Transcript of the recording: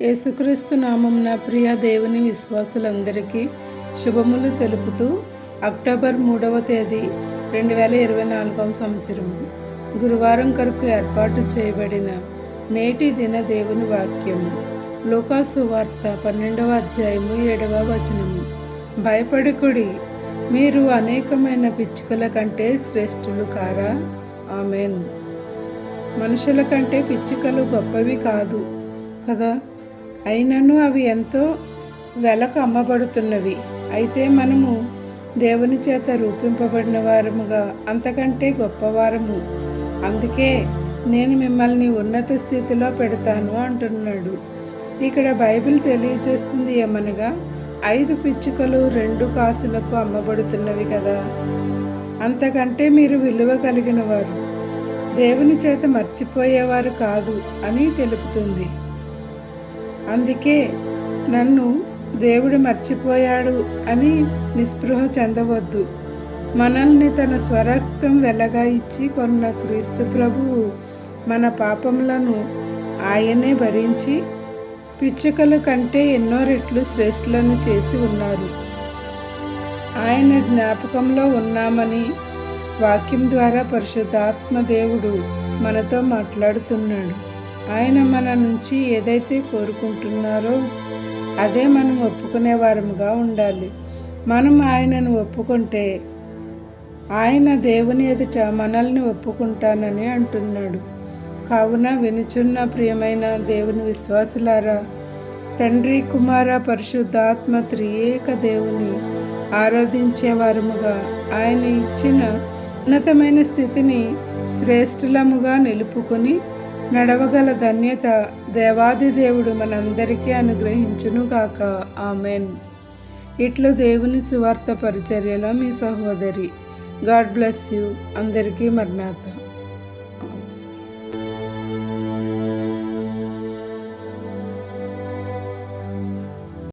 యేసుక్రీస్తు నామమున ప్రియ దేవుని విశ్వాసులందరికీ శుభములు తెలుపుతూ అక్టోబర్ మూడవ తేదీ రెండు వేల ఇరవై నాలుగవ సంవత్సరం గురువారం కొరకు ఏర్పాటు చేయబడిన నేటి దిన దేవుని వాక్యము లోకాసు వార్త పన్నెండవ అధ్యాయము ఏడవ వచనము. భయపడకుడి మీరు అనేకమైన పిచ్చుకల కంటే శ్రేష్ఠులు కారా? ఆమెన్. మనుషుల కంటే పిచ్చుకలు గొప్పవి కాదు కదా? అయినను అవి ఎంతో వెలకు అమ్మబడుతున్నవి. అయితే మనము దేవుని చేత రూపింపబడిన వారముగా అంతకంటే గొప్పవారము. అందుకే నేను మిమ్మల్ని ఉన్నత స్థితిలో పెడతాను అంటున్నాడు. ఇక్కడ బైబిల్ తెలియజేస్తుంది ఏమనగా ఐదు పిచ్చుకలు రెండు కాసులకు అమ్మబడుతున్నవి కదా. అంతకంటే మీరు విలువ కలిగిన వారు. దేవుని చేత మర్చిపోయేవారు కాదు అని తెలుపుతుంది. అందుకే నన్ను దేవుడు మర్చిపోయాడు అని నిస్పృహ చెందవద్దు. మనల్ని తన స్వరక్తం వెలగా ఇచ్చి కొన్న క్రీస్తు ప్రభువు మన పాపములను ఆయనే భరించి పిచ్చుకల కంటే ఎన్నో రెట్లు శ్రేష్ఠులను చేసి ఉన్నారు. ఆయన జ్ఞాపకంలో ఉన్నామని వాక్యం ద్వారా పరిశుద్ధాత్మ దేవుడు మనతో మాట్లాడుతున్నాడు. ఆయన మన నుంచి ఏదైతే కోరుకుంటున్నారో అదే మనం ఒప్పుకునే వారముగా ఉండాలి. మనం ఆయనను ఒప్పుకుంటే ఆయన దేవుని ఎదుట మనల్ని ఒప్పుకుంటానని అంటున్నాడు. కావున వినుచున్న ప్రియమైన దేవుని విశ్వాసులారా తండ్రి కుమార పరిశుద్ధాత్మ త్రియేక దేవుని ఆరాధించేవారముగా ఆయన ఇచ్చిన ఉన్నతమైన స్థితిని శ్రేష్ఠులముగా నిలుపుకొని నడవగల ధన్యత దేవాది దేవుడు మనందరికీ అనుగ్రహించునుగాక ఆమెన్. ఇట్లు దేవుని సువార్త పరిచర్యలో మీ సహోదరి. God bless you. అందరికీ మర్నాథం